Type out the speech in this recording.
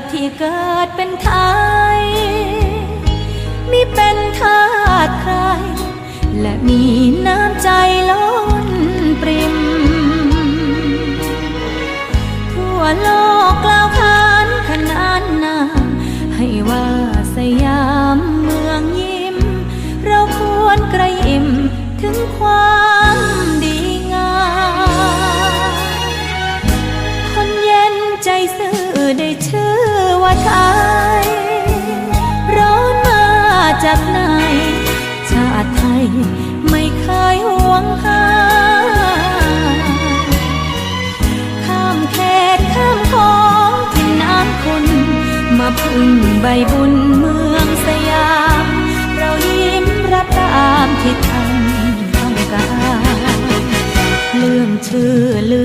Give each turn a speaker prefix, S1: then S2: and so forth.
S1: ดที่เกิดเป็นไทยมิเป็นทาสใคร และมีน้ำใจล้นปริม ทั่วโลกกล่าวขานขนานนามให้ว่าสยามเมืองยิ้ม เราควรกระยิมถึงความดีงาม คนเย็นใจซื่อได้ชื่อ ว่ายร้อนมาจากไหน ชาติไทยไม่เคยหวงหาข้ามเขตข้ามของทินน้ำคนมาพึ่งใบบุญเมืองสยาม เรายิ้มรับตามที่ท่านต้องการเลื่อมชื่อเลื